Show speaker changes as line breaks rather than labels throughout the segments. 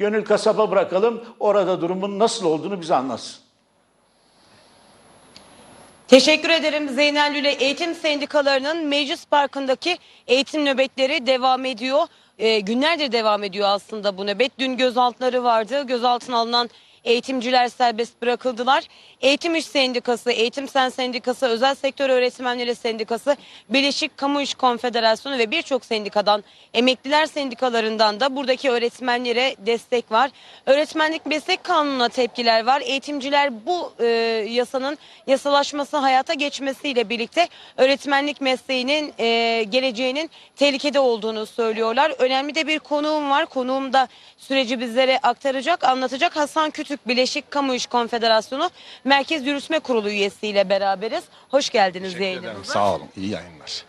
Gönül Kasap'a bırakalım. Orada durumun nasıl olduğunu bize anlatsın.
Teşekkür ederim Zeynel Lüle. Eğitim sendikalarının Meclis Parkı'ndaki eğitim nöbetleri devam ediyor. Ee, günlerdir devam ediyor aslında bu nöbet. Dün gözaltıları vardı. Gözaltına alınan eğitimciler serbest bırakıldılar. Eğitim İş Sendikası, Eğitim Sen Sendikası, Özel Sektör Öğretmenleri Sendikası, Birleşik Kamu İş Konfederasyonu ve birçok sendikadan, emekliler sendikalarından da buradaki öğretmenlere destek var. Öğretmenlik meslek kanununa tepkiler var. Eğitimciler bu e, yasanın yasalaşması hayata geçmesiyle birlikte öğretmenlik mesleğinin e, geleceğinin tehlikede olduğunu söylüyorlar. Önemli de bir konuğum var. Konuğum da süreci bizlere aktaracak, anlatacak. Hasan Kütük Birleşik Kamu İş Konfederasyonu Merkez Yürütme Kurulu üyesiyle beraberiz. Hoş geldiniz
Teşekkür ederim.
yayınımıza.
Sağ olun. İyi yayınlar.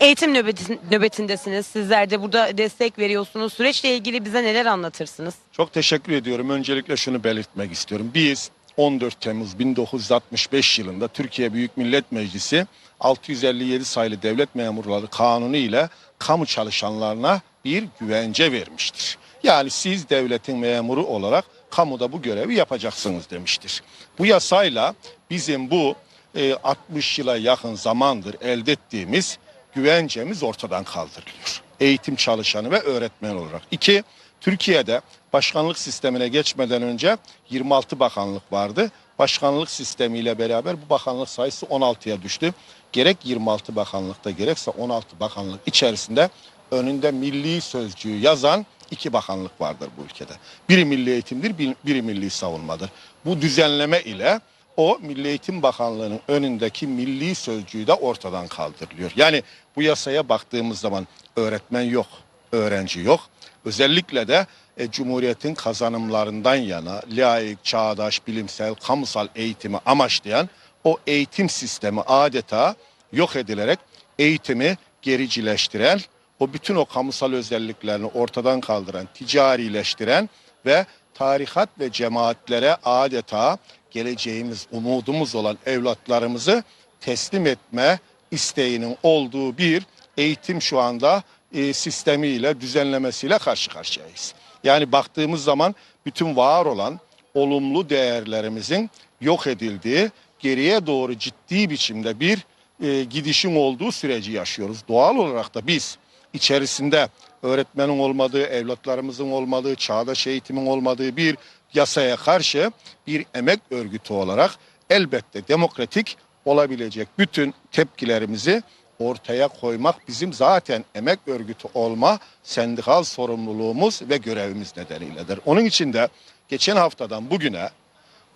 Eğitim nöbetin, nöbetindesiniz. Sizler de burada destek veriyorsunuz. Süreçle ilgili bize neler anlatırsınız?
Çok teşekkür ediyorum. Öncelikle şunu belirtmek istiyorum. Biz 14 Temmuz 1965 yılında Türkiye Büyük Millet Meclisi 657 sayılı devlet memurları kanunu ile kamu çalışanlarına bir güvence vermiştir. Yani siz devletin memuru olarak kamuda bu görevi yapacaksınız demiştir. Bu yasayla bizim bu e, 60 yıla yakın zamandır elde ettiğimiz güvencemiz ortadan kaldırılıyor. Eğitim çalışanı ve öğretmen olarak. İki, Türkiye'de başkanlık sistemine geçmeden önce 26 bakanlık vardı. Başkanlık sistemiyle beraber bu bakanlık sayısı 16'ya düştü. Gerek 26 bakanlıkta gerekse 16 bakanlık içerisinde önünde milli sözcüğü yazan iki bakanlık vardır bu ülkede. Biri milli eğitimdir, bir- biri milli savunmadır. Bu düzenleme ile o Milli Eğitim Bakanlığı'nın önündeki milli sözcüğü de ortadan kaldırılıyor. Yani bu yasaya baktığımız zaman öğretmen yok, öğrenci yok. Özellikle de e, Cumhuriyet'in kazanımlarından yana layık, çağdaş, bilimsel, kamusal eğitimi amaçlayan o eğitim sistemi adeta yok edilerek eğitimi gericileştiren, o bütün o kamusal özelliklerini ortadan kaldıran, ticarileştiren ve tarikat ve cemaatlere adeta geleceğimiz, umudumuz olan evlatlarımızı teslim etme isteğinin olduğu bir eğitim şu anda e, sistemiyle, düzenlemesiyle karşı karşıyayız. Yani baktığımız zaman bütün var olan olumlu değerlerimizin yok edildiği, geriye doğru ciddi biçimde bir e, gidişin olduğu süreci yaşıyoruz. Doğal olarak da biz içerisinde öğretmenin olmadığı, evlatlarımızın olmadığı, çağdaş eğitimin olmadığı bir yasaya karşı bir emek örgütü olarak elbette demokratik olabilecek bütün tepkilerimizi ortaya koymak bizim zaten emek örgütü olma sendikal sorumluluğumuz ve görevimiz nedeniyledir. Onun için de geçen haftadan bugüne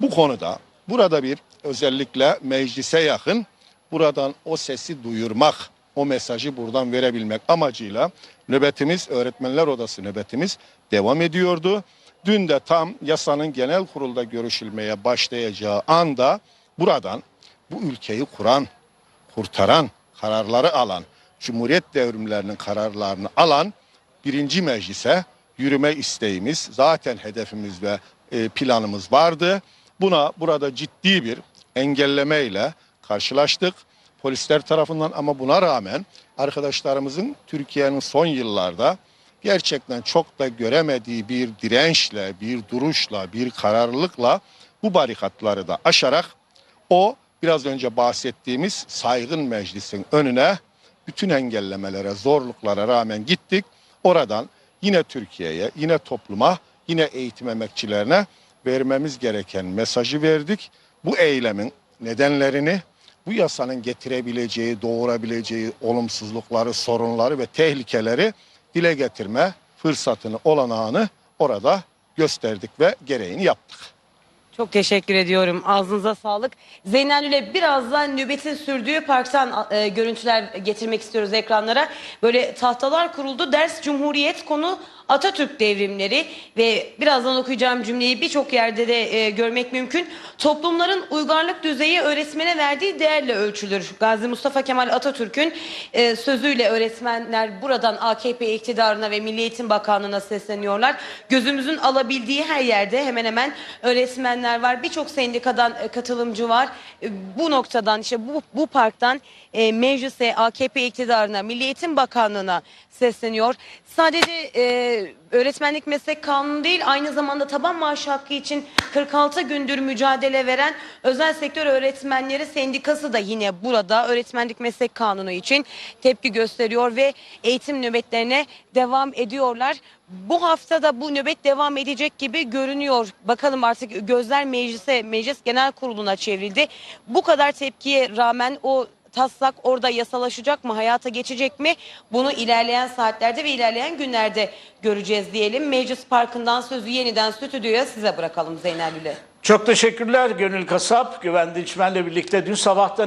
bu konuda burada bir özellikle meclise yakın buradan o sesi duyurmak, o mesajı buradan verebilmek amacıyla nöbetimiz, öğretmenler odası nöbetimiz devam ediyordu. Dün de tam yasanın genel kurulda görüşülmeye başlayacağı anda buradan bu ülkeyi kuran, kurtaran, kararları alan, Cumhuriyet devrimlerinin kararlarını alan birinci meclise yürüme isteğimiz, zaten hedefimiz ve e, planımız vardı. Buna burada ciddi bir engellemeyle karşılaştık polisler tarafından ama buna rağmen arkadaşlarımızın Türkiye'nin son yıllarda gerçekten çok da göremediği bir dirençle, bir duruşla, bir kararlılıkla bu barikatları da aşarak o biraz önce bahsettiğimiz saygın meclisin önüne bütün engellemelere, zorluklara rağmen gittik. Oradan yine Türkiye'ye, yine topluma, yine eğitim emekçilerine vermemiz gereken mesajı verdik. Bu eylemin nedenlerini, bu yasanın getirebileceği, doğurabileceği olumsuzlukları, sorunları ve tehlikeleri dile getirme fırsatını, olanağını orada gösterdik ve gereğini yaptık.
Çok teşekkür ediyorum. Ağzınıza sağlık. Zeynel Lüle birazdan nöbetin sürdüğü parktan e, görüntüler getirmek istiyoruz ekranlara. Böyle tahtalar kuruldu. Ders Cumhuriyet konu Atatürk devrimleri ve birazdan okuyacağım cümleyi birçok yerde de e, görmek mümkün. Toplumların uygarlık düzeyi öğretmene verdiği değerle ölçülür. Gazi Mustafa Kemal Atatürk'ün e, sözüyle öğretmenler buradan AKP iktidarına ve Milli Eğitim Bakanlığı'na sesleniyorlar. Gözümüzün alabildiği her yerde hemen hemen öğretmenler var. Birçok sendikadan e, katılımcı var. E, bu noktadan işte bu, bu parktan e, meclise, AKP iktidarına, Milli Eğitim Bakanlığı'na sesleniyor. Sadece e, öğretmenlik meslek kanunu değil aynı zamanda taban maaş hakkı için 46 gündür mücadele veren özel sektör öğretmenleri sendikası da yine burada öğretmenlik meslek kanunu için tepki gösteriyor ve eğitim nöbetlerine devam ediyorlar. Bu hafta da bu nöbet devam edecek gibi görünüyor. Bakalım artık gözler meclise, meclis genel kuruluna çevrildi. Bu kadar tepkiye rağmen o taslak orada yasalaşacak mı, hayata geçecek mi? Bunu ilerleyen saatlerde ve ilerleyen günlerde göreceğiz diyelim. Meclis Parkı'ndan sözü yeniden stüdyoya size bırakalım Zeynel Lüle.
Çok teşekkürler Gönül Kasap. Güven Dinçmen'le birlikte dün sabahtan